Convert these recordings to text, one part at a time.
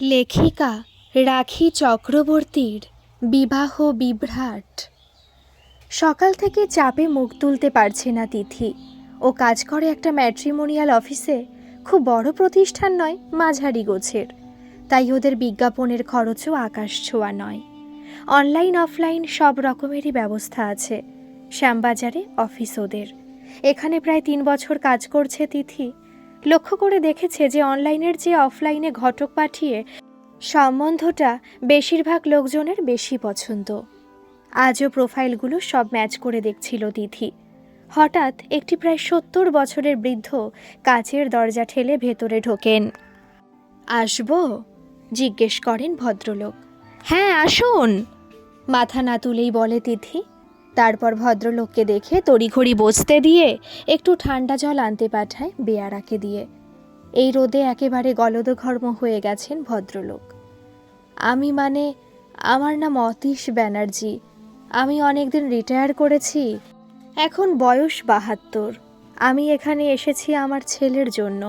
লেখিকা রাখি চক্রবর্তীর বিবাহ বিভ্রাট। সকাল থেকে চাপে মুখ তুলতে পারছে না তিথি ও কাজ করে একটা ম্যাট্রিমোনিয়াল অফিসে খুব বড় প্রতিষ্ঠান নয়, মাঝারি গোছের। তাই ওদের বিজ্ঞাপনের খরচও আকাশ ছোঁয়া নয়। অনলাইন, অফলাইন সব রকমেরই ব্যবস্থা আছে। শ্যামবাজারে অফিস ওদের। এখানে প্রায় তিন বছর কাজ করছে তিথি লক্ষ্য করে দেখেছে যে অনলাইনের চেয়ে অফলাইনে ঘটক পাঠিয়ে সম্বন্ধটা বেশিরভাগ লোকজনের বেশি পছন্দ। আজও প্রোফাইলগুলো সব ম্যাচ করে দেখছিল তিথি। হঠাৎ একটি প্রায় সত্তর বছরের বৃদ্ধ কাচের দরজা ঠেলে ভেতরে ঢোকেন। আসব? জিজ্ঞেস করেন ভদ্রলোক। হ্যাঁ আসুন। মাথা না তুলেই বলে তিথি। তারপর ভদ্রলোককে দেখে তড়িঘড়ি বসতে দিয়ে একটু ঠান্ডা জল আনতে পাঠায় বেয়ারাকে দিয়ে। এই রোদে একেবারে গলদঘর্ম হয়ে গেছেন ভদ্রলোক। আমি মানে আমার নাম অতীশ ব্যানার্জি। আমি অনেকদিন রিটায়ার করেছি। এখন বয়স বাহাত্তর। আমি এখানে এসেছি আমার ছেলের জন্য।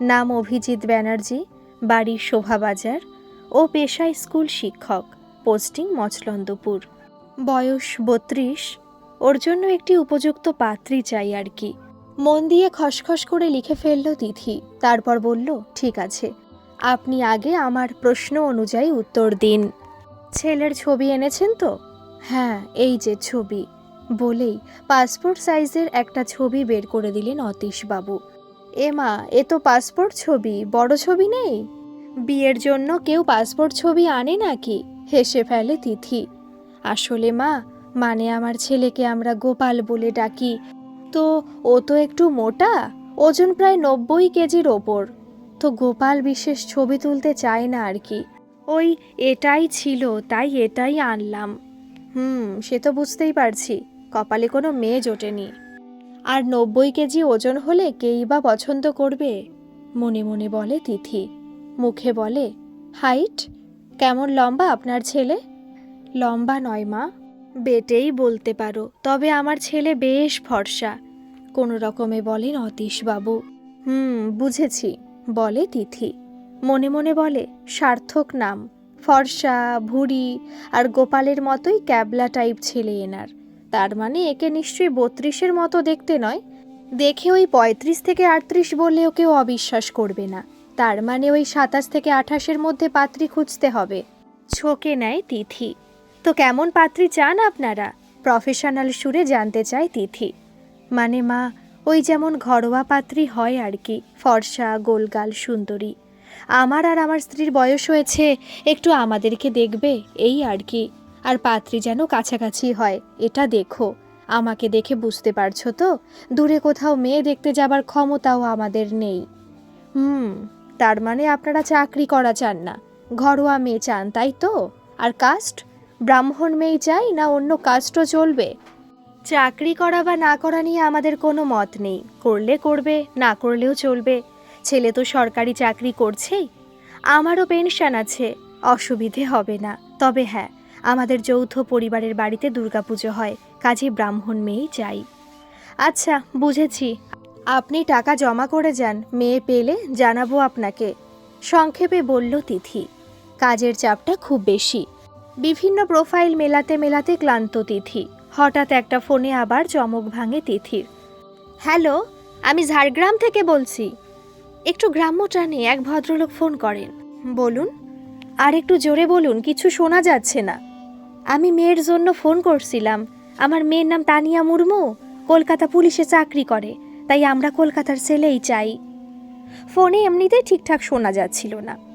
নাম অভিজিৎ ব্যানার্জি, বাড়ি শোভাবাজার ও পেশায় স্কুল শিক্ষক, পোস্টিং মচলন্দপুর। বয়স বত্রিশ, ওর জন্য একটি উপযুক্ত পাত্রী চাই আর কি। মন দিয়ে খসখস করে লিখে ফেলল তিথি, তারপর বলল, ঠিক আছে, আপনি আগে আমার প্রশ্ন অনুযায়ী উত্তর দিন। ছেলের ছবি এনেছেন তো? হ্যাঁ এই যে ছবি। বলেই পাসপোর্ট সাইজের একটা ছবি বের করে দিলেন অতীশবাবু। এ মা, এ তো পাসপোর্ট ছবি, বড় ছবি নেই? বিয়ের জন্য কেউ পাসপোর্ট ছবি আনে নাকি? হেসে ফেলে তিথি। আসলে মা মানে আমার ছেলেকে আমরা গোপাল বলে ডাকি। তো ও তো একটু মোটা, ওজন প্রায় নব্বই কেজির ওপর। তো গোপাল বিশেষ ছবি তুলতে চায় না আর কি। ওই এটাই ছিল, তাই এটাই আনলাম। হুম, সে তো বুঝতেই পারছি, কপালে কোনো মেয়ে জোটেনি। আর নব্বই কেজি ওজন হলে কেই বা পছন্দ করবে? মনে মনে বলে তিথি। মুখে বলে, হাইট? কেমন লম্বা আপনার ছেলে? লম্বা নয় মা, বেটেই বলতে পারো, তবে আমার ছেলে বেশ ফর্সা। কোনো রকমে বলেন অতীশবাবু হুম, বুঝেছি। বলে তিথি। মনে মনে বলে, সার্থক নাম, ফর্সা ভুড়ি আর গোপালের মতোই ক্যাবলা টাইপ ছেলে এনার। তার মানে একে নিশ্চয়ই বত্রিশের মতো দেখতে নয়? দেখে ওই পঁয়ত্রিশ থেকে আটত্রিশ বললেও কেউ অবিশ্বাস করবে না। তার মানে ওই সাতাশ থেকে আঠাশের মধ্যে পাত্রী খুঁজতে হবে। ছোকে নেয় তিথি। তো কেমন পাত্রী চান আপনারা? প্রফেশনাল সুরে জানতে চায় তিথি। মানে মা, ওই যেমন ঘরোয়া পাত্রী হয় আর কি, ফর্সা, গোলগাল, সুন্দরী। আমার আর আমার স্ত্রীর বয়স হয়েছে, একটু আমাদেরকে দেখবে, এই আর কি। আর পাত্রী যেন কাছাকাছি হয়, এটা দেখো। আমাকে দেখে বুঝতে পারছ তো? দূরে কোথাও মেয়ে দেখতে যাবার ক্ষমতাও আমাদের নেই। হুম, তার মানে আপনারা চাকরি করা চান না। ঘরোয়া মেয়ে চান, তাই তো? আর কাস্ট? ব্রাহ্মণ মেয়ে চাই না অন্য কাস্টও চলবে। চাকরি করা বা না করা নিয়ে আমাদের কোনো মত নেই। করলে করবে, না করলেও চলবে। ছেলে তো সরকারি চাকরি করছেই আমারও পেনশন আছে, অসুবিধে হবে না। তবে হ্যাঁ আমাদের যৌথ পরিবারের বাড়িতে দুর্গাপুজো হয়, কাজে ব্রাহ্মণ মেয়েই চাই আচ্ছা বুঝেছি। আপনি টাকা জমা করে যান, মেয়ে পেলে জানাব আপনাকে। সংক্ষেপে বলল তিথি। কাজের চাপটা খুব বেশি। বিভিন্ন প্রোফাইল মেলাতে মেলাতে ক্লান্ত তিথি। হঠাৎ একটা ফোনে আবার চমক ভাঙে তিথির। হ্যালো, আমি ঝাড়গ্রাম থেকে বলছি। একটু গ্রাম্য টানে এক ভদ্রলোক ফোন করেন। বলুন, আর একটু জোরে বলুন, কিছু শোনা যাচ্ছে না। আমি মেয়ের জন্য ফোন করছিলাম। আমার মেয়ের নাম তানিয়া মুর্মু। কলকাতা পুলিশে চাকরি করে, তাই আমরা কলকাতার ছেলেই চাই। ফোনে এমনিতেই ঠিকঠাক শোনা যাচ্ছিল না।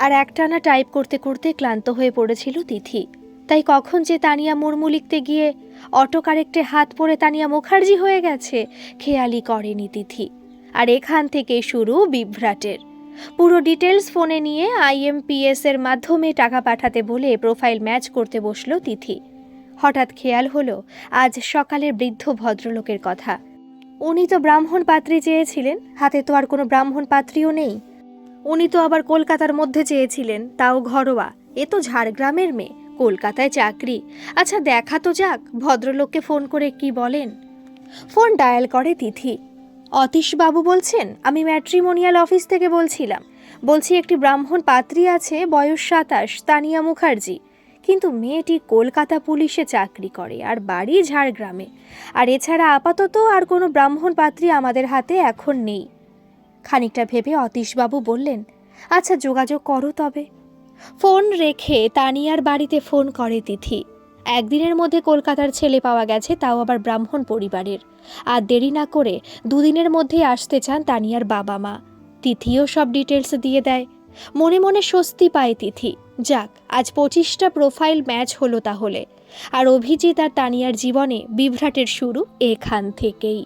আর একটানা টাইপ করতে করতে ক্লান্ত হয়ে পড়েছিল তিথি। তাই কখন যে তানিয়া মুর্মু লিখতে গিয়ে অটো কারেক্টে হাত পড়ে তানিয়া মুখার্জি হয়ে গেছে খেয়ালি করেনি তিথি। আর এখান থেকে শুরু বিভ্রাটের। পুরো ডিটেলস ফোনে নিয়ে আইএমপিএস এর মাধ্যমে টাকা পাঠাতে বলে প্রোফাইল ম্যাচ করতে বসল তিথি। হঠাৎ খেয়াল হলো, আজ সকালের বৃদ্ধ ভদ্রলোকের কথা। উনি তো ব্রাহ্মণ পাত্রী চেয়েছিলেন, হাতে তো আর কোনো ব্রাহ্মণ পাত্রীও নেই। উনি তো আবার কলকাতার মধ্যে চেয়েছিলেন, তাও ঘরোয়া। এ তো ঝাড়গ্রামের মেয়ে, কলকাতায় চাকরি। আচ্ছা দেখা তো যাক, ভদ্রলোককে ফোন করে কি বলেন? ফোন ডায়াল করে তিথি। অতীশবাবু বলছেন, আমি ম্যাট্রিমোনিয়াল অফিস থেকে বলছিলাম। বলছি, একটি ব্রাহ্মণ পাত্রী আছে, বয়স সাতাশ, তানিয়া মুখার্জি। কিন্তু মেয়েটি কলকাতা পুলিশে চাকরি করে, আর বাড়ি ঝাড়গ্রামে। আর এছাড়া আপাতত আর কোনো ব্রাহ্মণ পাত্রী আমাদের হাতে এখন নেই। খানিকটা ভেবে অতীশবাবু বললেন আচ্ছা যোগাযোগ করো তবে। ফোন রেখে তানিয়ার বাড়িতে ফোন করে তিথি। একদিনের মধ্যে কলকাতার ছেলে পাওয়া গেছে, তাও আবার ব্রাহ্মণ পরিবারের। আর দেরি না করে দুদিনের মধ্যেই আসতে চান তানিয়ার বাবা মা। তিথিও সব ডিটেলস দিয়ে দেয়। মনে মনে স্বস্তি পায় তিথি। যাক, আজ পঁচিশটা প্রোফাইল ম্যাচ হলো তাহলে। আর অভিজিৎ আর তানিয়ার জীবনে বিভ্রাটের শুরু এখান থেকেই।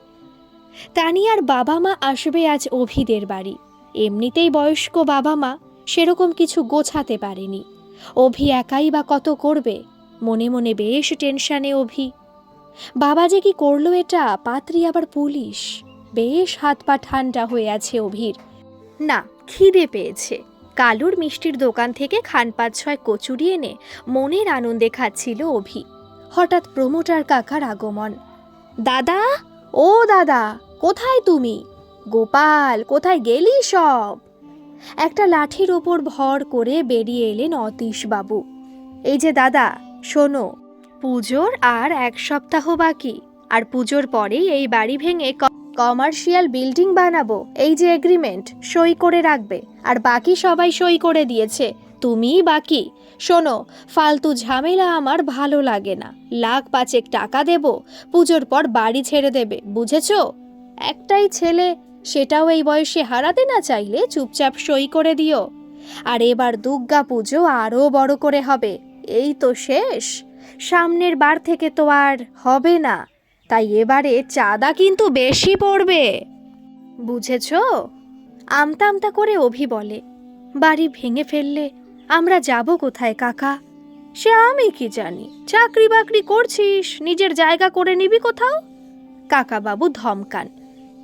তানিয়ার বাবা মা আসবে আজ অভিদের বাড়ি। এমনিতেই বয়স্ক বাবা মা সেরকম কিছু গোছাতে পারেনি। অভি একাই বা কত করবে? মনে মনে বেশ টেনশানে অভি। বাবা যে কি করল এটা, পাত্রী আবার পুলিশ? বেশ হাত পা ঠান্ডা হয়ে আছে অভির। না, খিদে পেয়েছে। কালুর মিষ্টির দোকান থেকে খান পাঁচ ছয় কচুরি এনে মনের আনন্দে খাচ্ছিল অভি। হঠাৎ প্রমোটার কাকার আগমন। দাদা! ও দাদা, কোথায় তুমি? গোপাল, কোথায় গেলি সব? একটা লাঠির ওপর ভর করে বেরিয়ে এলেন অতীশবাবু। এই যে দাদা, শোনো, পুজোর আর এক সপ্তাহ বাকি, আর পুজোর পরেই এই বাড়ি ভেঙে কমার্শিয়াল বিল্ডিং বানাবো। এই যে এগ্রিমেন্ট সই করে রাখবে, আর বাকি সবাই সই করে দিয়েছে। তুমিই বাকি শোনো, ফালতু ঝামেলা আমার ভালো লাগে না। লাখ পাঁচেক টাকা দেব, পুজোর পর বাড়ি ছেড়ে দেবে, বুঝেছ? একটাই ছেলে, সেটাও এই বয়সে হারাতে না চাইলে চুপচাপ সই করে দিও। আর এবার দুর্গা পুজো আরও বড় করে হবে, এই তো শেষ। সামনের বার থেকে তো আর হবে না, তাই এবারে চাঁদা কিন্তু বেশি পড়বে। বুঝেছ? আমতা আমতা করে অভি বলে, বাড়ি ভেঙে ফেললে আমরা যাব কোথায়, কাকা? সে আমি কি জানি? চাকরি বাকরি করছিস, নিজের জায়গা করে নিবি কোথাও? কাকাবাবু ধমকান।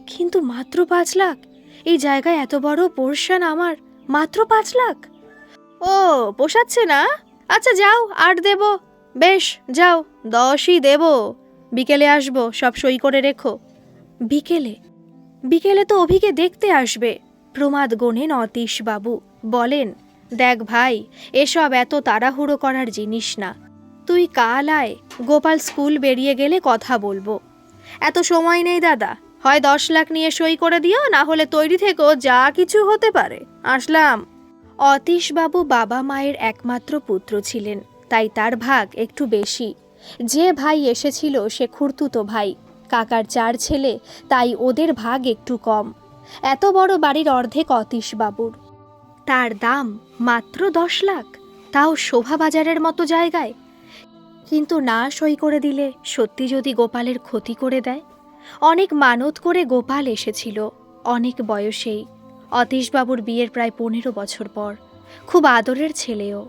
কিন্তু মাত্র পাঁচ লাখ? এই জায়গায় এত বড় পোর্শন আমার, মাত্র পাঁচ লাখ? ও, পোষাচ্ছে না? আচ্ছা যাও, আট দেব। বেশ, যাও, দশই দেব। বিকেলে আসব, সব সই করে রেখো। বিকেলে? বিকেলে তো অভিকে দেখতে আসবে। প্রমাদ গণেন অতীশবাবু বলেন দেখ ভাই, এসব এত তাড়াহুড়ো করার জিনিস না। তুই কাল আয়, গোপাল স্কুল বেরিয়ে গেলে কথা বলব। এত সময় নেই দাদা, হয় দশ লাখ নিয়ে সই করে দিও, না হলে তৈরি থেকেও যা কিছু হতে পারে। আসলাম। অতীশবাবু বাবা মায়ের একমাত্র পুত্র ছিলেন, তাই তার ভাগ একটু বেশি। যে ভাই এসেছিল সে খুঁড়তুতো ভাই, কাকার চার ছেলে, তাই ওদের ভাগ একটু কম। এত বড় বাড়ির অর্ধেক অতীশবাবুর। তার দাম মাত্র দশ লাখ। তাও শোভাবাজারের মতো জায়গায়। কিন্তু না সই করে দিলে সত্যি যদি গোপালের ক্ষতি করে দেয়? অনেক মানত করে গোপাল এসেছিল, অনেক বয়সেই। অতীশবাবুর বিয়ের প্রায় পনেরো বছর পর। খুব আদরের ছেলেও।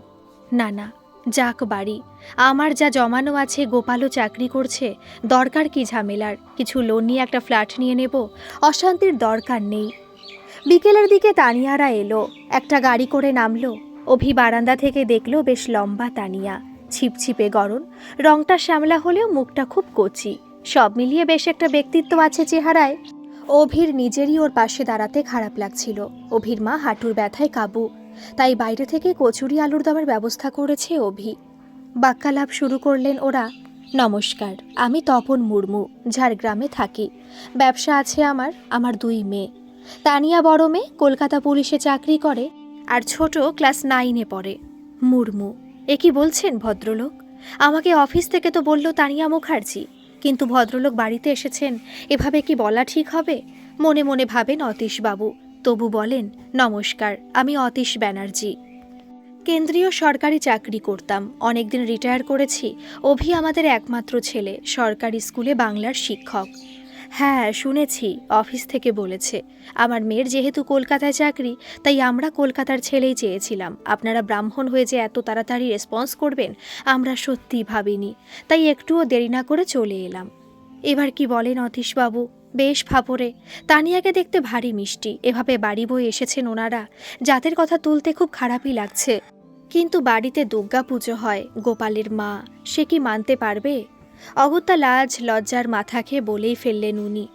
না না যাক বাড়ি, আমার যা জমানো আছে গোপালও চাকরি করছে, দরকার কি ঝামেলার? কিছু লোন নিয়ে একটা ফ্ল্যাট নিয়ে নেব? অশান্তির দরকার নেই। বিকেলের দিকে তানিয়ারা এলো। একটা গাড়ি করে নামলো। অভি বারান্দা থেকে দেখল বেশ লম্বা তানিয়া। ছিপছিপে গরম রংটা শ্যামলা হলেও মুখটা খুব কচি। সব মিলিয়ে বেশ একটা ব্যক্তিত্ব আছে চেহারায়। অভির নিজেরই ওর পাশে দাঁড়াতে খারাপ লাগছিল। অভির মা হাঁটুর ব্যথায় কাবু। তাই বাইরে থেকে কচুরি আলুর দমের ব্যবস্থা করেছে অভি। বাক্যালাপ শুরু করলেন ওরা। নমস্কার, আমি তপন মুর্মু, ঝাড়গ্রামে থাকি। ব্যবসা আছে আমার আমার দুই মেয়ে। তানিয়া বড় মেয়ে কলকাতা পুলিশে চাকরি করে আর ছোট ক্লাস নাইনে পড়ে। মুর্মু, এ কি বলছেন ভদ্রলোক? আমাকে অফিস থেকে তো বলল তানিয়া মুখার্জি, কিন্তু ভদ্রলোক বাড়িতে এসেছেন, এভাবে কি বলা ঠিক হবে? মনে মনে ভাবেন অতীশবাবু, তবু বলেন, নমস্কার, আমি অতীশ ব্যানার্জি। কেন্দ্রীয় সরকারি চাকরি করতাম, অনেকদিন রিটায়ার করেছি, অভি আমাদের একমাত্র ছেলে, সরকারি স্কুলে বাংলার শিক্ষক। হ্যাঁ শুনেছি। অফিস থেকে বলেছে। আমার মেয়ের যেহেতু কলকাতায় চাকরি, তাই আমরা কলকাতার ছেলেই চেয়েছিলাম। আপনারা ব্রাহ্মণ হয়ে যে এত তাড়াতাড়ি রেসপন্স করবেন, আমরা সত্যিই ভাবিনি। তাই একটুও দেরি না করে চলে এলাম। এবার কি বলেন অতীশবাবু? বেশ ফাপরে তানিয়াকে দেখতে ভারী মিষ্টি। এভাবে বাড়ি বয়ে এসেছেন ওনারা। জাতের কথা তুলতে খুব খারাপই লাগছে। কিন্তু বাড়িতে দুর্গা পুজো হয়, গোপালের মা। সে কি মানতে পারবে? অগত্যা লাজ লজ্জার মাথা খেয়ে বলেই ফেললেন উনি।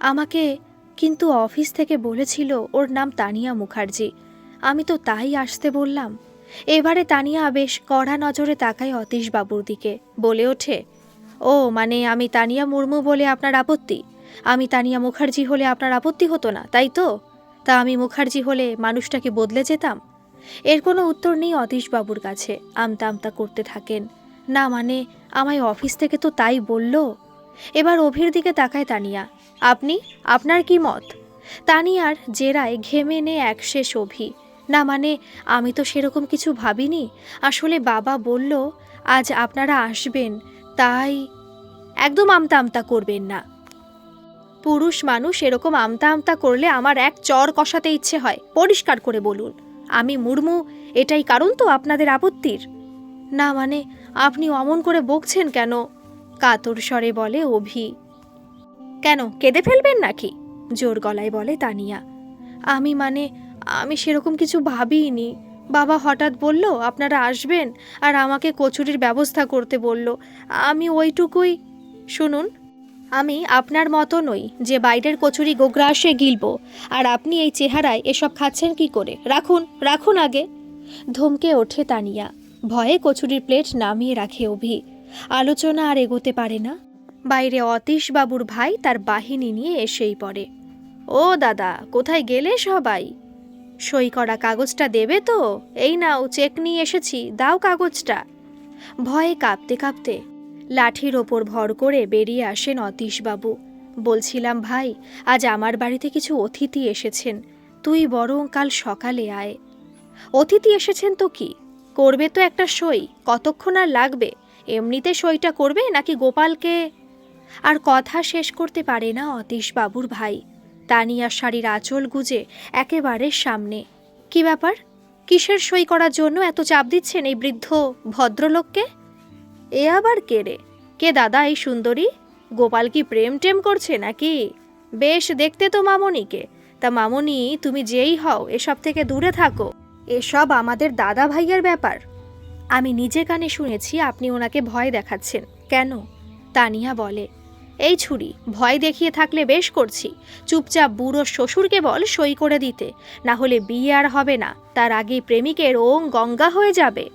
আমাকে কিন্তু অফিস থেকে বলেছিল ওর নাম তানিয়া মুখার্জি। আমি তো তাই আসতে বললাম। এবারে তানিয়া বেশ কড়া নজরে তাকায় অতীশবাবুর দিকে, বলে ওঠে, ও মানে আমি তানিয়া মুর্মু বলে আপনার আপত্তি? আমি তানিয়া মুখার্জি হলে আপনার আপত্তি হতো না, তাই তো? তা আমি মুখার্জি হলে মানুষটাকে বদলে যেতাম? এর কোনো উত্তর নেই অতীশবাবুর কাছে, আমতা আমতা করতে থাকেন। না মানে আমায় অফিস থেকে তো তাই বলল। এবার অভির দিকে তাকায় তানিয়া। আপনি? আপনার কি মত? তানিয়ার জেরায় ঘেমে নে এক শেষ অভি। না মানে আমি তো সেরকম কিছু ভাবিনি। আসলে বাবা বলল, আজ আপনারা আসবেন, তাই একদম আমতা আমতা করবেন না। পুরুষ মানুষ এরকম আমতা আমতা করলে আমার এক চর কষাতে ইচ্ছে হয়। পরিষ্কার করে বলুন। আমি মুর্মু, এটাই কারণ তো আপনাদের আপত্তির। না মানে আপনি অমন করে বকছেন কেন? কাতর স্বরে বলে অভি। কেন, কেঁদে ফেলবেন নাকি? জোর গলায় বলে তানিয়া। আমি মানে আমি সেরকম কিছু ভাবিনি বাবা হঠাৎ বলল, আপনারা আসবেন আর আমাকে কচুরির ব্যবস্থা করতে বলল। আমি ওইটুকুই শুনুন, আমি আপনার মতো নই যে বাইরের কচুরি গোগ্রাসে গিলব। আর আপনি এই চেহারায় এসব খাচ্ছেন কি করে? রাখুন রাখুন আগে। ধমকে ওঠে তানিয়া। ভয়ে কচুরির প্লেট নামিয়ে রাখে অভি। আলোচনা আর এগোতে পারে না। বাইরে অতীশ বাবুর ভাই তার বাহিনী নিয়ে এসেই পড়ে। ও দাদা, কোথায় গেলে সবাই? সই করা কাগজটা দেবে তো? এই নাও, চেক নিয়ে এসেছি, দাও কাগজটা। ভয়ে কাঁপতে কাঁপতে লাঠির ওপর ভর করে বেরিয়ে আসেন অতীশবাবু বলছিলাম, ভাই, আজ আমার বাড়িতে কিছু অতিথি এসেছেন। তুই বরং কাল সকালে আয়। অতিথি এসেছেন তো কি? করবে তো একটা সই? কতক্ষণ আর লাগবে? এমনিতে সইটা করবে নাকি গোপালকে? আর কথা শেষ করতে পারে না অতীশবাবুর ভাই। তানিয়ার শাড়ির আঁচল গুজে একেবারে সামনে। কি ব্যাপার? কিসের সই করার জন্য এত চাপ দিচ্ছেন এই বৃদ্ধ ভদ্রলোককে? এ আবার কে রে? কে দাদা এই সুন্দরী? গোপাল কি প্রেম টেম করছে নাকি? বেশ দেখতে তো মামনিকে। তা মামনি, তুমি যেই হও, এসব থেকে দূরে থাকো। এসব আমাদের দাদা ভাইয়ের ব্যাপার। আমি নিজে কানে শুনেছি আপনি ওনাকে ভয় দেখাচ্ছেন। কেন? তানিয়া বলে, এই ছুরি, ভয় দেখিয়ে থাকলে বেশ করছি। চুপচাপ বুড়ো শ্বশুরকে বল সই করে দিতে। না হলে বিয়ে আর হবে না। তার আগে প্রেমিকের ওং গঙ্গা হয়ে যাবে।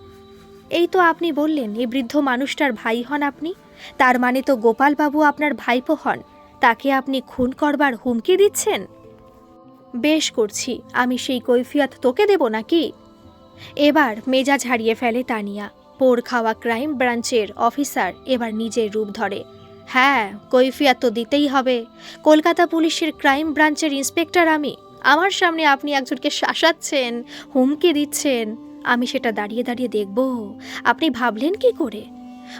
এই তো আপনি বললেন, এই বৃদ্ধ মানুষটার ভাই হন আপনি। তার মানে তো গোপালবাবু আপনার ভাইপো হন। তাকে আপনি খুন করবার হুমকি দিচ্ছেন? বেশ করছি, আমি সেই কৈফিয়ত তোকে দেব নাকি? এবার মেজাজ হারিয়ে ফেলে তানিয়া। পোর খাওয়া ক্রাইম ব্রাঞ্চের অফিসার এবার নিজের রূপ ধরে। হ্যাঁ কৈফিয়ত তো দিতেই হবে। কলকাতা পুলিশের ক্রাইম ব্রাঞ্চের ইন্সপেক্টর আমি। আমার সামনে আপনি একজনকে শাসাচ্ছেন, হুমকি দিচ্ছেন। আমি সেটা দাঁড়িয়ে দাঁড়িয়ে দেখব। আপনি ভাবলেন কি করে?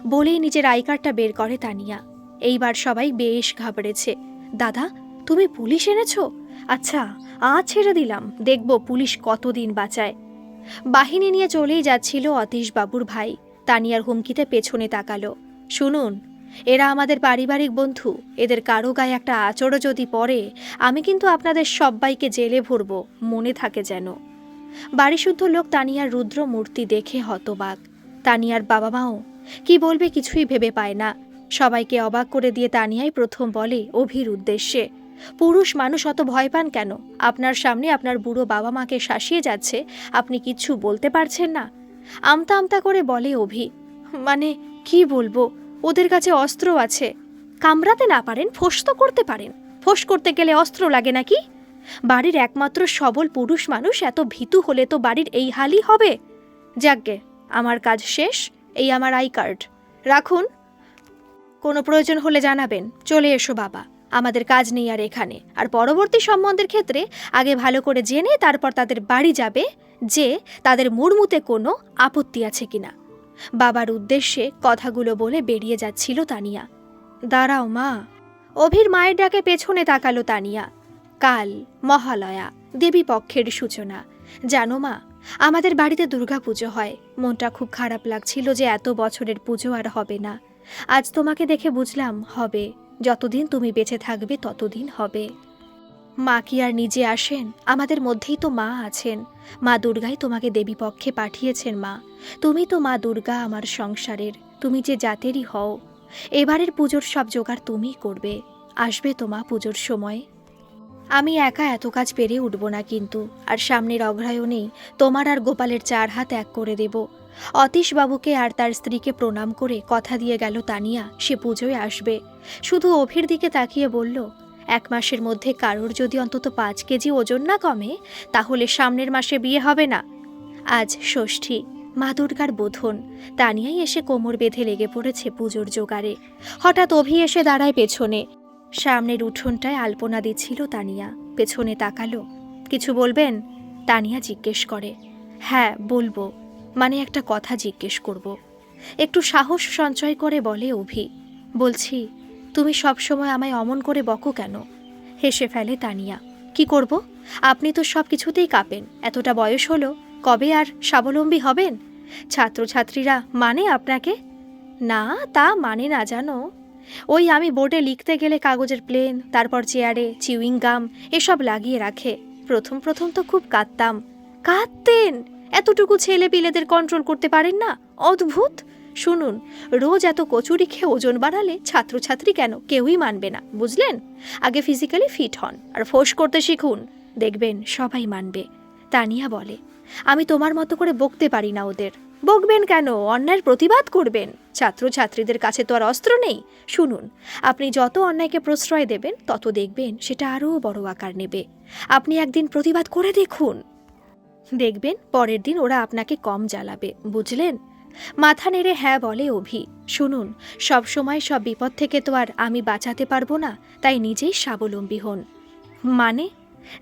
বলেই নিজের আই কার্ডটা বের করে তানিয়া। এইবার সবাই বেশ ঘাবড়েছে। দাদা, তুমি পুলিশ এনেছো? আচ্ছা আজ ছেড়ে দিলাম। দেখব পুলিশ কতদিন বাঁচায়। বাহিনী নিয়ে চলেই যাচ্ছিল অতীশ বাবুর ভাই। তানিয়ার হুমকিতে পেছনে তাকালো। শুনুন, এরা আমাদের পারিবারিক বন্ধু। এদের কারও গায়ে একটা আচরও যদি পড়ে, আমি কিন্তু আপনাদের সব্বাইকে জেলে ভরব, মনে থাকে যেন। বাড়িশুদ্ধ লোক তানিয়ার রুদ্র মূর্তি দেখে হতবাক। তানিয়ার বাবা মাও কি বলবে কিছুই ভেবে পায় না। সবাইকে অবাক করে দিয়ে তানিয়াই প্রথম বলে অভির উদ্দেশ্যে পুরুষ মানুষ অত ভয় পান কেন? আপনার সামনে আপনার বুড়ো বাবা মাকে শাসিয়ে যাচ্ছে, আপনি কিচ্ছু বলতে পারছেন না। আমতা আমতা করে বলে অভি মানে কি বলব? ওদের কাছে অস্ত্র আছে। কামড়াতে না পারেন, ফোঁস তো করতে পারেন। ফোঁস করতে গেলে অস্ত্র লাগে নাকি? বাড়ির একমাত্র সবল পুরুষ মানুষ এত ভীতু হলে তো বাড়ির এই হালই হবে। যাকগে, আমার কাজ শেষ, এই আমার আই কার্ড। রাখুন। কোনো প্রয়োজন হলে জানাবেন। চলে এসো বাবা। আমাদের কাজ নেই আর এখানে। আর পরবর্তী সম্বন্ধের ক্ষেত্রে আগে ভালো করে জেনে তারপর তাদের বাড়ি যাবে যে তাদের মুড়মুতে কোনো আপত্তি আছে কিনা। বাবার উদ্দেশ্যে কথাগুলো বলে বেরিয়ে যাচ্ছিল তানিয়া। দাঁড়াও মা। অভির মায়ের ডাকে পেছনে তাকালো তানিয়া। কাল মহালয়া দেবী পক্ষের সূচনা। জানো মা, আমাদের বাড়িতে দুর্গাপুজো হয়। মনটা খুব খারাপ লাগছিল যে এত বছরের পুজো আর হবে না। আজ তোমাকে দেখে বুঝলাম, হবে। যতদিন তুমি বেঁচে থাকবে, ততদিন হবে। মা কি আর নিজে আসেন? আমাদের মধ্যেই তো মা আছেন। মা দুর্গাই তোমাকে দেবী পক্ষে পাঠিয়েছেন, মা। তুমি তো মা দুর্গা আমার সংসারের। তুমি যে জাতেরই হও। এবারের পুজোর সব জোগাড় তুমিই করবে। আসবে তো মা পুজোর সময়। আমি একা এত কাজ পেরে উঠব না কিন্তু, আর সামনের অগ্রায়ণেই তোমার আর গোপালের চার হাত এক করে দেব। অতীশবাবুকে আর তার স্ত্রীকে প্রণাম করে কথা দিয়ে গেল তানিয়া, সে পুজোয় আসবে। শুধু অভির দিকে তাকিয়ে বলল, এক মাসের মধ্যে কারোর যদি অন্তত পাঁচ কেজি ওজন না কমে, তাহলে সামনের মাসে বিয়ে হবে না। আজ ষষ্ঠী, মা দুর্গার বোধন। তানিয়াই এসে কোমর বেঁধে লেগে পড়েছে পুজোর জোগাড়ে। হঠাৎ অভি এসে দাঁড়ায় পেছনে। সামনের উঠোনটায় আলপনা দিচ্ছিল তানিয়া। পেছনে তাকালো। কিছু বলবেন? তানিয়া জিজ্ঞেস করে। হ্যাঁ বলব। মানে একটা কথা জিজ্ঞেস করব। একটু সাহস সঞ্চয় করে বলে অভি, বলছি, তুমি সবসময় আমায় অমন করে বকো কেন? হেসে ফেলে তানিয়া, কি করব? আপনি তো সব কিছুতেই কাঁপেন, এতটা বয়স হলো, কবে আর স্বাবলম্বী হবেন? ছাত্রছাত্রীরা মানে আপনাকে? না, তা মানে না, জানো? ওই আমি বোর্ডে লিখতে গেলে কাগজের প্লেন, তারপর চেয়ারে চিউইং গাম, এসব লাগিয়ে রাখে। প্রথম প্রথম তো খুব কাঁদতাম। কাঁদতেন? এতটুকু ছেলে পিলেদের কন্ট্রোল করতে পারেন না? অদ্ভুত! শুনুন, রোজ এত কচুরি খেয়ে ওজন বাড়ালে ছাত্রছাত্রী কেন কেউই মানবে না, বুঝলেন? আগে ফিজিক্যালি ফিট হন, আর ফোঁস করতে শিখুন। দেখবেন, সবাই মানবে। তানিয়া বলে, আমি তোমার মতো করে বকতে পারি না ওদের। বকবেন কেন? অন্যায়ের প্রতিবাদ করবেন? ছাত্রছাত্রীদের কাছে তো আর অস্ত্র নেই। শুনুন, আপনি যত অন্যায়কে প্রশ্রয় দেবেন, তত দেখবেন সেটা আরও বড় আকার নেবে। আপনি একদিন প্রতিবাদ করে দেখুন। দেখবেন, পরের দিন ওরা আপনাকে কম জ্বালাবে, বুঝলেন? মাথা নেড়ে হ্যাঁ বলে অভি, শুনুন, সব সময় সব বিপদ থেকে তো আর আমি বাঁচাতে পারব না, তাই নিজেই স্বাবলম্বী হন। মানে?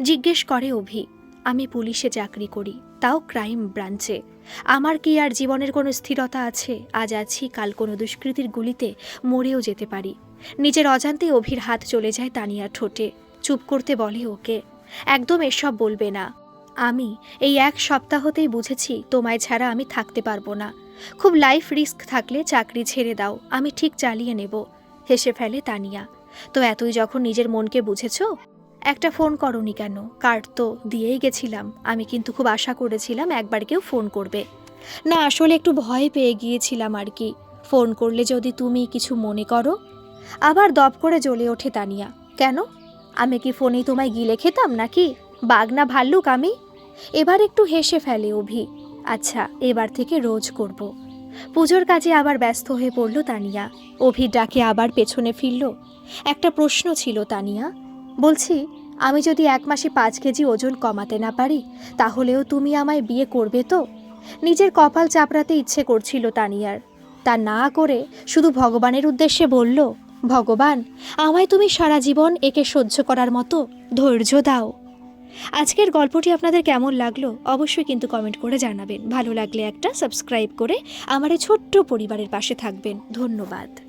জিজ্ঞেস করে অভি, আমি পুলিশে চাকরি করি, তাও ক্রাইম ব্রাঞ্চে। আমার কি আর জীবনের কোনো স্থিরতা আছে? আজ আছি, কাল কোনো দুষ্কৃতির গুলিতে মরেও যেতে পারি। নিজের অজান্তে অভির হাত চলে যায় তানিয়ার ঠোঁটে, চুপ করতে বলে ওকে, একদম এসব বলবে না। আমি এই এক সপ্তাহতেই বুঝেছি তোমায় ছাড়া আমি থাকতে পারব না। খুব লাইফ রিস্ক থাকলে চাকরি ছেড়ে দাও, আমি ঠিক চালিয়ে নেব, হেসে ফেলে তানিয়া। তো এতই যখন নিজের মনকে বুঝেছ? একটা ফোন করনি কেন? কার্ড তো দিয়েই গেছিলাম, আমি কিন্তু খুব আশা করেছিলাম একবার কেউ ফোন করবে। না, আসলে একটু ভয় পেয়ে গিয়েছিলাম আর কি। ফোন করলে যদি তুমি কিছু মনে করো। আবার দপ করে জ্বলে ওঠে তানিয়া। কেন? আমি কি ফোনে তোমায় গিলে খেতাম নাকি? বাগনা ভাল্লুক আমি। এবার একটু হেসে ফেলে অভি। আচ্ছা এবার থেকে রোজ করব। পুজোর কাজে আবার ব্যস্ত হয়ে পড়ল তানিয়া। অভির ডাকে আবার পেছনে ফিরল। একটা প্রশ্ন ছিল তানিয়া। বলছি, আমি যদি এক মাসে পাঁচ কেজি ওজন কমাতে না পারি, তাহলেও তুমি আমায় বিয়ে করবে তো? নিজের কপাল চাপড়াতে ইচ্ছে করছিল তানিয়ার। তা না করে শুধু ভগবানের উদ্দেশ্যে বলল, ভগবান, আমায় তুমি সারা জীবন একে সহ্য করার মতো ধৈর্য দাও। আজকের গল্পটি আপনাদের কেমন লাগল অবশ্যই কিন্তু কমেন্ট করে জানাবেন। ভালো লাগলে একটা সাবস্ক্রাইব করে আমার এই ছোট্ট পরিবারের পাশে থাকবেন। ধন্যবাদ।